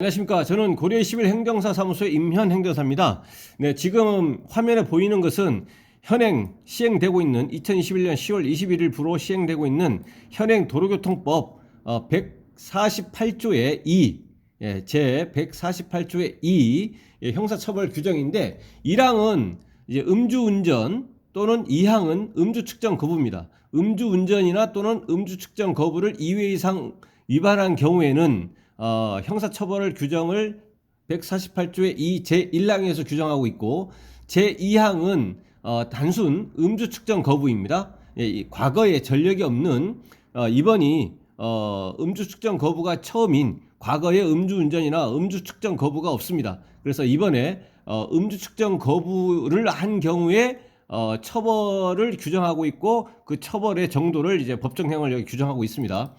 안녕하십니까. 저는 고려 11 행정사 사무소의 임현 행정사입니다. 네, 지금 화면에 보이는 것은 현행 시행되고 있는 2021년 10월 21일 부로 시행되고 있는 현행 도로교통법 어, 148조의 2, 예, 제 148조의 2 예, 형사처벌 규정인데 1항은 이제 음주운전 또는 2항은 음주 측정 거부입니다. 음주 운전이나 또는 음주 측정 거부를 2회 이상 위반한 경우에는 어, 형사처벌 규정을 148조의 2 제1항에서 규정하고 있고 제2항은 어, 단순 음주 측정 거부입니다. 예, 이 과거에 전력이 없는 어, 이번이 어, 음주 측정 거부가 처음인 과거에 음주 운전이나 음주 측정 거부가 없습니다. 그래서 이번에 어, 음주 측정 거부를 한 경우에 어, 처벌을 규정하고 있고 그 처벌의 정도를 이제 법정형을 여기 규정하고 있습니다.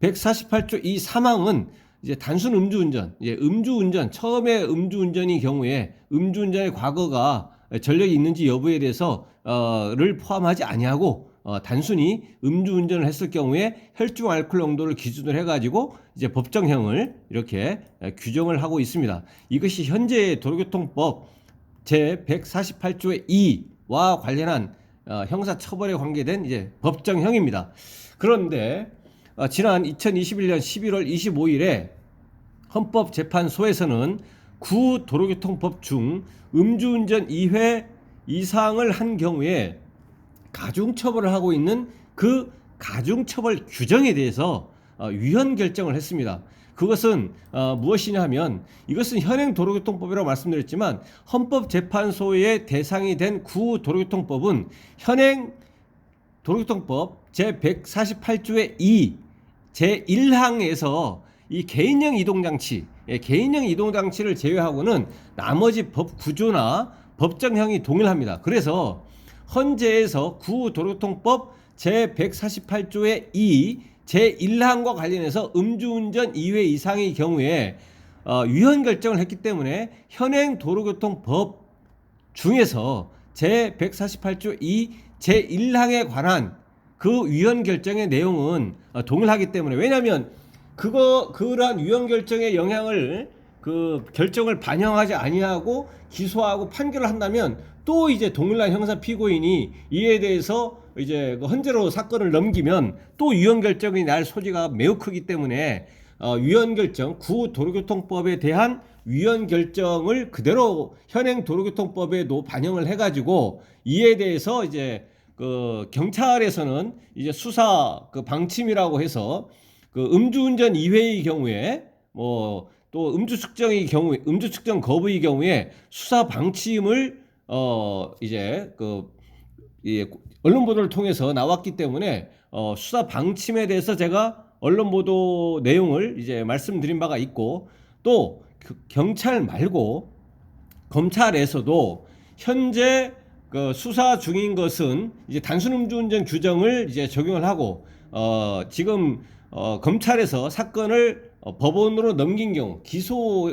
148조 이 사망은 이제 단순 음주운전, 이제 음주운전 처음에 음주운전이 경우에 음주운전의 과거가 전력이 있는지 여부에 대해서 어를 포함하지 아니하고 어, 단순히 음주운전을 했을 경우에 혈중 알코올 농도를 기준으로 해가지고 이제 법정형을 이렇게 에, 규정을 하고 있습니다. 이것이 현재 도로교통법 제 148조의 2와 관련한 어, 형사처벌에 관계된 이제 법정형입니다. 그런데 어, 지난 2021년 11월 25일에 헌법재판소에서는 구 도로교통법 중 음주운전 2회 이상을 한 경우에 가중처벌을 하고 있는 그 가중처벌 규정에 대해서 어, 위헌 결정을 했습니다. 그것은 어, 무엇이냐 하면 이것은 현행 도로교통법이라고 말씀드렸지만 헌법재판소의 대상이 된 구 도로교통법은 현행 도로교통법 제148조의 2 제1항에서 이 개인형 이동장치, 예, 개인형 이동장치를 제외하고는 나머지 법 구조나 법정형이 동일합니다. 그래서 헌재에서 구도로통법 제148조의 2 제1항과 관련해서 음주운전 2회 이상의 경우에 어, 위헌 결정을 했기 때문에 현행 도로교통법 중에서 제148조 2 제1항에 관한 그 위헌 결정의 내용은 어, 동일하기 때문에. 왜냐하면 그거 그러한 위헌 결정의 영향을 그 결정을 반영하지 아니하고 기소하고 판결을 한다면 또 이제 동일한 형사 피고인이 이에 대해서 이제 그 헌재로 사건을 넘기면 또 위헌 결정이 날 소지가 매우 크기 때문에 어, 위헌 결정 구 도로교통법에 대한 위헌 결정을 그대로 현행 도로교통법에도 반영을 해가지고 이에 대해서 이제 그 경찰에서는 이제 수사 그 방침이라고 해서 그 음주운전 2회의 경우에 뭐 또 음주 측정의 경우에 음주 측정 거부의 경우에 수사 방침을 어 이제 그 예, 언론 보도를 통해서 나왔기 때문에 어 수사 방침에 대해서 제가 언론 보도 내용을 이제 말씀드린 바가 있고 또 그 경찰 말고 검찰에서도 현재 그 수사 중인 것은 이제 단순 음주운전 규정을 이제 적용을 하고 어 지금 어 검찰에서 사건을 어, 법원으로 넘긴 경우 기소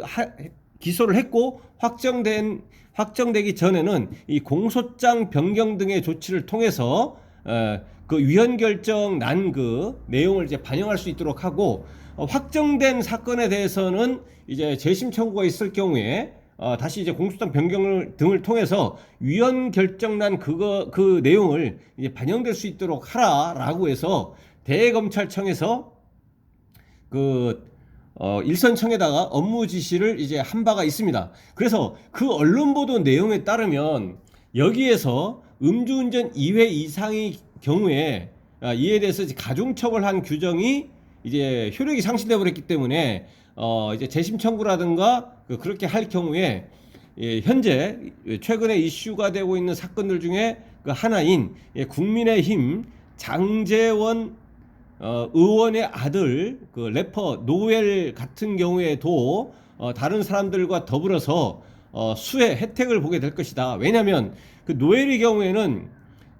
기소를 했고 확정된 확정되기 전에는 이 공소장 변경 등의 조치를 통해서 어, 그 위헌 결정 난 그 내용을 이제 반영할 수 있도록 하고 어, 확정된 사건에 대해서는 이제 재심 청구가 있을 경우에 어, 다시 이제 공소장 변경을 등을 통해서 위헌 결정난 그거 그 내용을 이제 반영될 수 있도록 하라라고 해서 대검찰청에서 그 어, 일선청에다가 업무 지시를 이제 한 바가 있습니다. 그래서 그 언론 보도 내용에 따르면 여기에서 음주운전 2회 이상의 경우에 아, 이에 대해서 가중처벌한 규정이 이제 효력이 상실돼 버렸기 때문에 어 이제 재심 청구라든가 그 그렇게 할 경우에 예, 현재 최근에 이슈가 되고 있는 사건들 중에 그 하나인 예, 국민의힘 장재원 어, 의원의 아들 그 래퍼 노엘 같은 경우에도 어, 다른 사람들과 더불어서 어, 수혜 혜택을 보게 될 것이다. 왜냐하면 그 노엘의 경우에는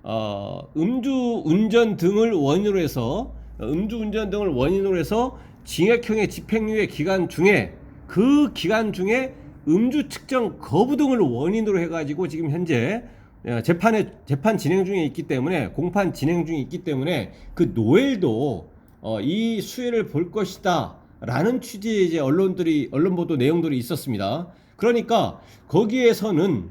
어, 음주 운전 등을 원인으로 해서 어, 음주 운전 등을 원인으로 해서 징역형의 집행유예 기간 중에 그 기간 중에 음주 측정 거부 등을 원인으로 해가지고 지금 현재 어, 재판에 재판 진행 중에 있기 때문에 공판 진행 중에 있기 때문에 그 노엘도 어, 이 수혜를 볼 것이다 라는 취지의 이제 언론들이 언론 보도 내용들이 있었습니다. 그러니까 거기에서는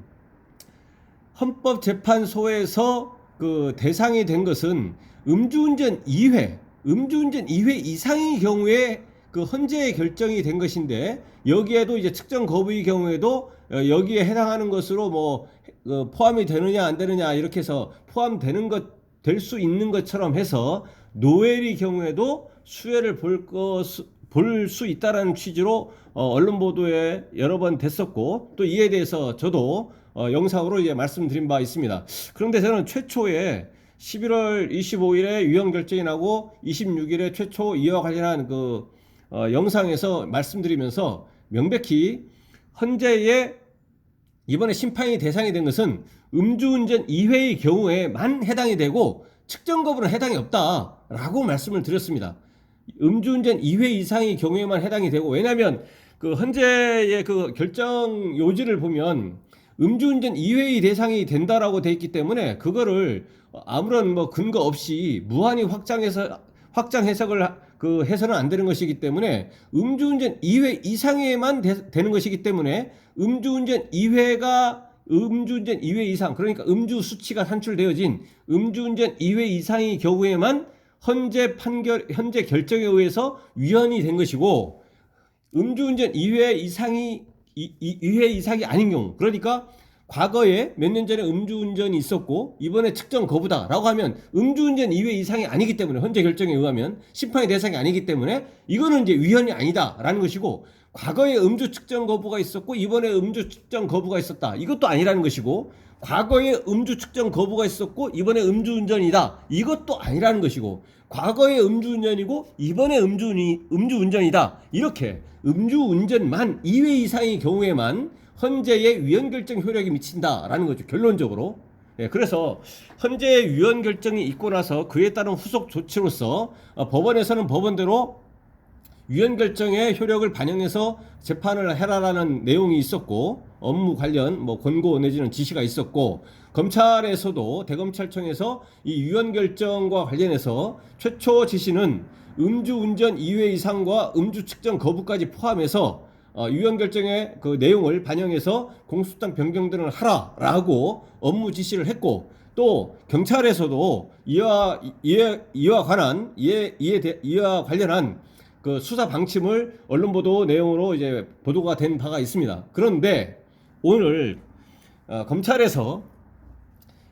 헌법재판소에서 그 대상이 된 것은 음주운전 2회, 음주운전 2회 이상의 경우에 그 헌재의 결정이 된 것인데 여기에도 이제 측정 거부의 경우에도 어, 여기에 해당하는 것으로 뭐 어, 포함이 되느냐 안 되느냐 이렇게 해서 포함되는 것 될 수 있는 것처럼 해서 노엘의 경우에도 수혜를 볼 것 볼 수 있다라는 취지로 어, 언론 보도에 여러 번 됐었고 또 이에 대해서 저도 어, 영상으로 이제 말씀드린 바 있습니다. 그런데 저는 최초에 11월 25일에 유형 결정이 나고 26일에 최초 이와 관련한 그 어, 영상에서 말씀드리면서 명백히 헌재의 이번에 심판이 대상이 된 것은 음주운전 2회의 경우에만 해당이 되고 측정 거부는 해당이 없다라고 말씀을 드렸습니다. 음주운전 2회 이상의 경우에만 해당이 되고 왜냐하면 그 헌재의 그 결정 요지를 보면 음주운전 2회의 대상이 된다라고 돼 있기 때문에 그거를 아무런 뭐 근거 없이 무한히 확장해서 확장 해석을 하- 그 해서는 안 되는 것이기 때문에 음주운전 2회 이상에만 되, 되는 것이기 때문에 음주운전 2회가 음주운전 2회 이상 그러니까 음주 수치가 산출되어진 음주운전 2회 이상의 경우에만 헌재 판결 현재 결정에 의해서 위헌이 된 것이고 음주운전 2회 이상이 2회 이상이 아닌 경우. 그러니까 과거에 몇 년 전에 음주운전이 있었고 이번에 측정 거부다라고 하면 음주운전 2회 이상이 아니기 때문에 현재 결정에 의하면 심판의 대상이 아니기 때문에 이거는 이제 위헌이 아니다라는 것이고 과거에 음주 측정 거부가 있었고 이번에 음주 측정 거부가 있었다. 이것도 아니라는 것이고 과거에 음주 측정 거부가 있었고 이번에 음주운전이다. 이것도 아니라는 것이고 과거에 음주운전이고 이번에 음주운이 음주운전이다. 이렇게 음주운전만 2회 이상의 경우에만 헌재의 위헌 결정 효력이 미친다라는 거죠 결론적으로. 예, 그래서 헌재의 위헌 결정이 있고 나서 그에 따른 후속 조치로서 어, 법원에서는 법원대로 위헌 결정의 효력을 반영해서 재판을 해라라는 내용이 있었고 업무 관련 뭐 권고 내지는 지시가 있었고 검찰에서도 대검찰청에서 이 위헌 결정과 관련해서 최초 지시는 음주운전 2회 이상과 음주 측정 거부까지 포함해서 어, 유언 결정의 그 내용을 반영해서 공수당 변경 등을 하라라고 업무 지시를 했고 또 경찰에서도 이와 이에 이와 관한 이에 이에 대, 이와 관련한 그 수사 방침을 언론 보도 내용으로 이제 보도가 된 바가 있습니다. 그런데 오늘 어, 검찰에서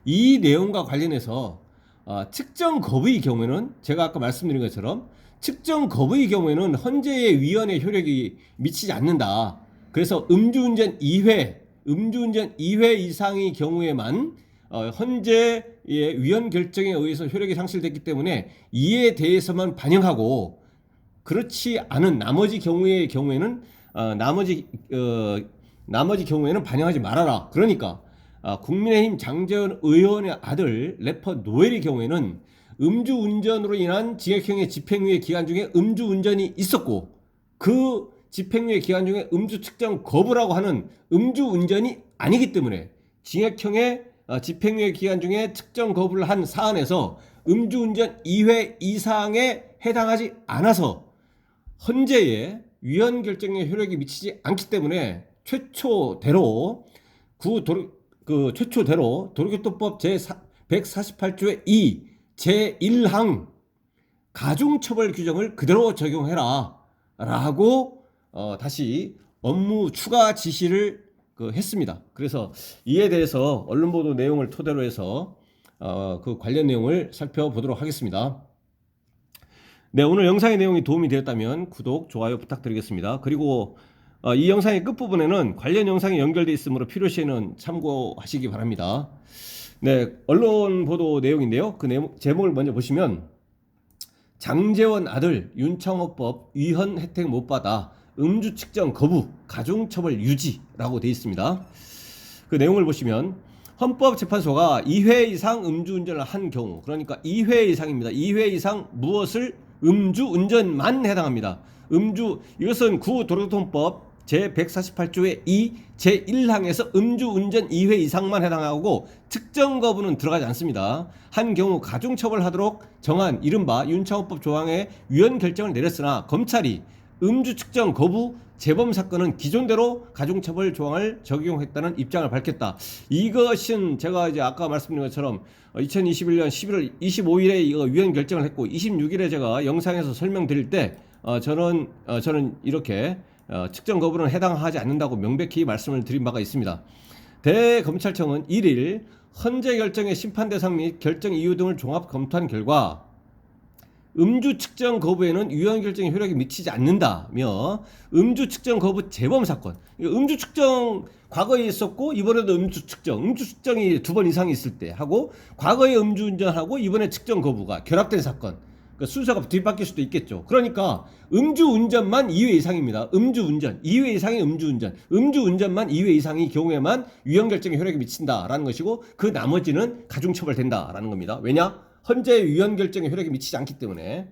이 내용과 관련해서 어, 측정 거부의 경우에는 제가 아까 말씀드린 것처럼 측정 거부의 경우에는 헌재의 위헌의 효력이 미치지 않는다. 그래서 음주운전 2회, 음주운전 2회 이상의 경우에만 어, 헌재의 위헌 결정에 의해서 효력이 상실됐기 때문에 이에 대해서만 반영하고 그렇지 않은 나머지 경우의 경우에는 어, 나머지 어, 나머지 경우에는 반영하지 말아라. 그러니까 아, 국민의힘 장재원 의원의 아들 래퍼 노엘의 경우에는 음주운전으로 인한 징역형의 집행유예 기간 중에 음주운전이 있었고 그 집행유예 기간 중에 음주 측정 거부라고 하는 음주운전이 아니기 때문에 징역형의 어, 집행유예 기간 중에 측정 거부를 한 사안에서 음주운전 2회 이상에 해당하지 않아서 헌재의 위헌 결정의 효력이 미치지 않기 때문에 최초대로 구 도로 그 최초대로 도로교통법 제 148조의 2 제 1항 가중처벌 규정을 그대로 적용해라 라고 어, 다시 업무 추가 지시를 그 했습니다. 그래서 이에 대해서 언론 보도 내용을 토대로 해서 어, 그 관련 내용을 살펴보도록 하겠습니다. 네, 오늘 영상의 내용이 도움이 되었다면 구독, 좋아요 부탁드리겠습니다. 그리고 어, 이 영상의 끝부분에는 관련 영상이 연결되어 있으므로 필요시에는 참고하시기 바랍니다. 네, 언론 보도 내용인데요. 그 내용, 제목을 먼저 보시면 장재원 아들 윤창호법 위헌 혜택 못 받아 음주 측정 거부 가중처벌 유지라고 되어 있습니다. 그 내용을 보시면 헌법재판소가 2회 이상 음주운전을 한 경우 그러니까 2회 이상입니다. 2회 이상 무엇을 음주 운전만 해당합니다. 음주 이것은 구도로교통법 제 148조의 2 제1항에서 음주 운전 2회 이상만 해당하고 측정 거부는 들어가지 않습니다. 한 경우 가중처벌하도록 정한 이른바 윤창호법 조항의 위헌 결정을 내렸으나 검찰이 음주 측정 거부 재범 사건은 기존대로 가중처벌 조항을 적용했다는 입장을 밝혔다. 이것은 제가 이제 아까 말씀드린 것처럼 2021년 11월 25일에 이거 위원 결정을 했고 26일에 제가 영상에서 설명드릴 때 어, 저는 어, 저는 이렇게 어, 측정 거부는 해당하지 않는다고 명백히 말씀을 드린 바가 있습니다. 대검찰청은 1일 헌재 결정의 심판 대상 및 결정 이유 등을 종합 검토한 결과 음주 측정 거부에는 유형 결정의 효력이 미치지 않는다며 음주 측정 거부 재범 사건 음주 측정 과거에 있었고 이번에도 음주 측정 음주 측정이 두 번 이상 있을 때 하고 과거에 음주 운전하고 이번에 측정 거부가 결합된 사건 그 순서가 뒤바뀔 수도 있겠죠. 그러니까 음주 운전만 2회 이상입니다. 음주 운전 2회 이상의 음주 운전 음주 운전만 2회 이상의 경우에만 유형 결정의 효력이 미친다라는 것이고 그 나머지는 가중 처벌된다라는 겁니다. 왜냐? 헌재 유형 결정의 효력이 미치지 않기 때문에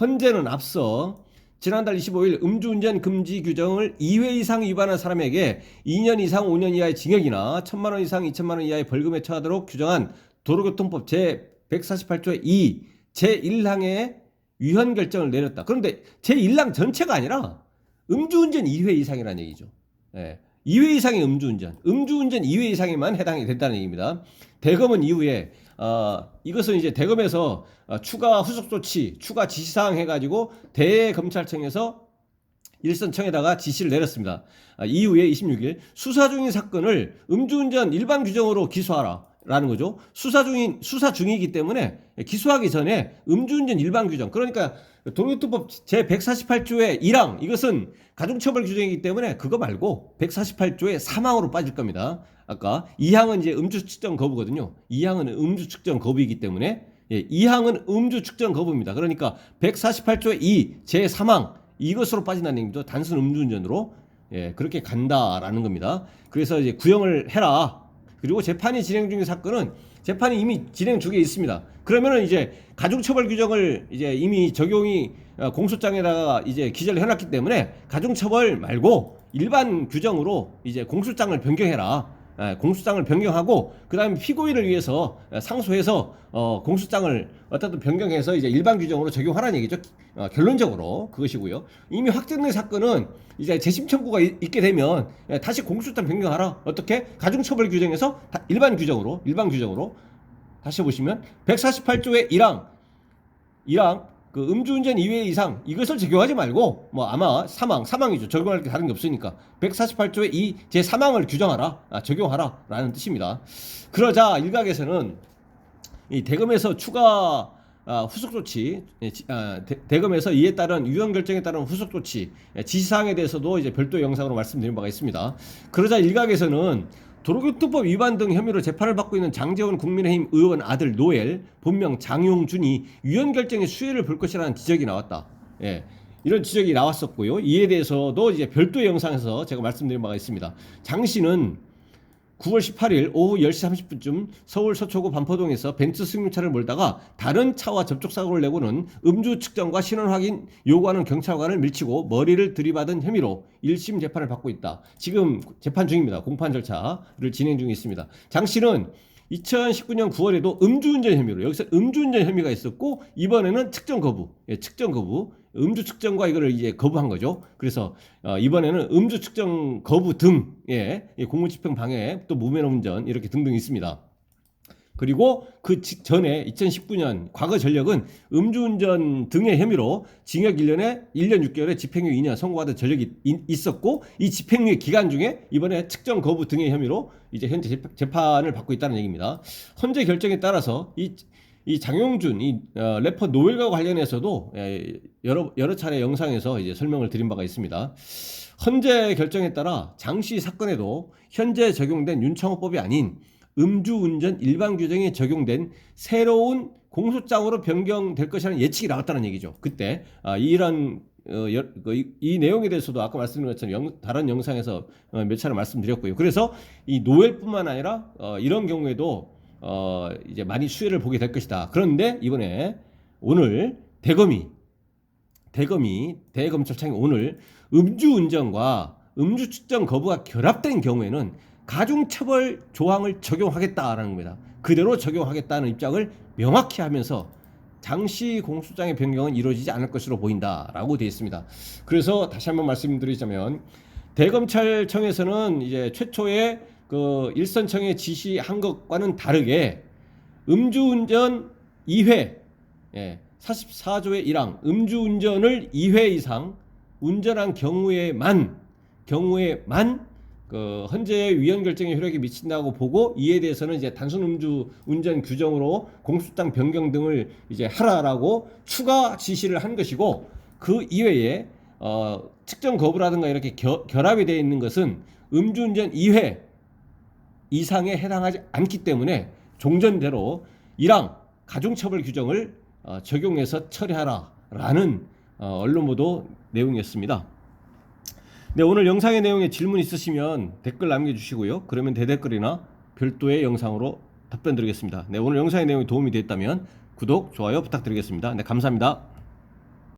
헌재는 앞서 지난달 25일 음주운전 금지 규정을 2회 이상 위반한 사람에게 2년 이상 5년 이하의 징역이나 1천만 원 이상 2천만 원 이하의 벌금에 처하도록 규정한 도로교통법 제 148조의 2 제 1항의 위헌 결정을 내렸다. 그런데 제 1항 전체가 아니라 음주운전 2회 이상이라는 얘기죠. 예. 2회 이상의 음주운전, 음주운전 2회 이상에만 해당이 된다는 얘기입니다. 대검은 이후에 어, 이것은 이제 대검에서 어, 추가 후속 조치, 추가 지시사항 해가지고 대검찰청에서 일선청에다가 지시를 내렸습니다. 아, 이후에 26일 수사 중인 사건을 음주운전 일반 규정으로 기소하라. 라는 거죠. 수사 중인 수사 중이기 때문에 기소하기 전에 음주운전 일반 규정 그러니까 도로교통법 제 148조의 1항 이것은 가중처벌 규정이기 때문에 그거 말고 148조의 3항으로 빠질 겁니다. 아까 2항은 이제 음주 측정 거부거든요. 2항은 음주 측정 거부이기 때문에 예, 2항은 음주 측정 거부입니다. 그러니까 148조의 2제 3항 이것으로 빠진다는 얘기죠. 단순 음주운전으로 예, 그렇게 간다라는 겁니다. 그래서 이제 구형을 해라. 그리고 재판이 진행 중인 사건은 재판이 이미 진행 중에 있습니다. 그러면은 이제 가중처벌 규정을 이제 이미 적용이 어, 공소장에다가 이제 기재를 해놨기 때문에 가중처벌 말고 일반 규정으로 이제 공소장을 변경해라. 예, 공소장을 변경하고 그다음에 피고인을 위해서 예, 상소해서 어, 공소장을 어떻든 변경해서 이제 일반 규정으로 적용하라는 얘기죠. 어, 결론적으로 그것이고요. 이미 확정된 사건은 이제 재심 청구가 있, 게 되면 예, 다시 공소장 변경하라. 어떻게 가중처벌 규정에서 다 일반 규정으로 일반 규정으로 다시 보시면 148조의 1항 1항 그 음주운전 2회 이상 이것을 적용하지 말고 뭐 아마 사망 사망이죠 적용할 게 다른 게 없으니까 148조의 2제 사망을 규정하라 아, 적용하라라는 뜻입니다. 그러자 일각에서는 이 대검에서 추가 아, 후속 조치, 예, 지- 아, 대, 검에서 이에 따른 유형 결정에 따른 후속 조치 예, 지시사항에 대해서도 이제 별도 영상으로 말씀드린 바가 있습니다. 그러자 일각에서는 도로교통법 위반 등 혐의로 재판을 받고 있는 장재원 국민의힘 의원 아들 노엘 본명 장용준이 유형 결정의 수혜를 볼 것이라는 지적이 나왔다. 예. 이런 지적이 나왔었고요. 이에 대해서도 이제 별도의 영상에서 제가 말씀드린 바가 있습니다. 장 씨는 9월 18일 오후 10시 30분쯤 서울 서초구 반포동에서 벤츠 승용차를 몰다가 다른 차와 접촉사고를 내고는 음주 측정과 신원 확인 요구하는 경찰관을 밀치고 머리를 들이받은 혐의로 1심 재판을 받고 있다. 지금 재판 중입니다. 공판 절차를 진행 중에 있습니다. 장 씨는 2019년 9월에도 음주운전 혐의로 여기서 음주운전 혐의가 있었고 이번에는 측정 거부, 예, 측정 거부, 음주 측정과 이거를 이제 거부한 거죠. 그래서 어, 이번에는 음주 측정 거부 등, 예, 예, 공무집행 방해, 또 무면 운전 이렇게 등등 있습니다. 그리고 그 지- 전에 2019년 과거 전력은 음주운전 등의 혐의로 징역 1년에 1년 6개월에 집행유예 2년 선고받은 전력이 이- 있었고 이 집행유예 기간 중에 이번에 측정 거부 등의 혐의로 이제 현재 재판- 재판을 받고 있다는 얘기입니다. 헌재 결정에 따라서 이, 이 장용준 이 어, 래퍼 노엘과 관련해서도 예, 여러 여러 차례 영상에서 이제 설명을 드린 바가 있습니다. 헌재 결정에 따라 장씨 사건에도 현재 적용된 윤창호법이 아닌 음주운전 일반 규정에 적용된 새로운 공소장으로 변경될 것이라는 예측이 나왔다는 얘기죠. 그때 아, 이런 어, 여- 그 이, 이 내용에 대해서도 아까 말씀드린 것처럼 영- 다른 영상에서 어, 몇 차례 말씀드렸고요. 그래서 이 노엘뿐만 아니라 어, 이런 경우에도 어, 이제 많이 수혜를 보게 될 것이다. 그런데 이번에 오늘 대검이 대검이 대검찰청이 오늘 음주운전과 음주 측정 거부가 결합된 경우에는 가중처벌 조항을 적용하겠다라는 겁니다. 그대로 적용하겠다는 입장을 명확히 하면서 장시 공소장의 변경은 이루어지지 않을 것으로 보인다라고 되어 있습니다. 그래서 다시 한번 말씀드리자면 대검찰청에서는 이제 최초의 그 일선청에 지시한 것과는 다르게 음주운전 2회 예, 44조의 1항 음주운전을 2회 이상 운전한 경우에만 경우에만 그 헌재의 위헌 결정에 효력이 미친다고 보고 이에 대해서는 이제 단순 음주 운전 규정으로 공수당 변경 등을 이제 하라라고 추가 지시를 한 것이고 그 이외에 어, 측정 거부라든가 이렇게 겨- 결합이 되어 있는 것은 음주운전 2회 이상에 해당하지 않기 때문에 종전대로 1항 가중처벌 규정을 어, 적용해서 처리하라라는 어, 언론 보도 내용이었습니다. 네, 오늘 영상의 내용에 질문 있으시면 댓글 남겨주시고요. 그러면 대댓글이나 별도의 영상으로 답변 드리겠습니다. 네, 오늘 영상의 내용이 도움이 됐다면 구독, 좋아요 부탁드리겠습니다. 네, 감사합니다.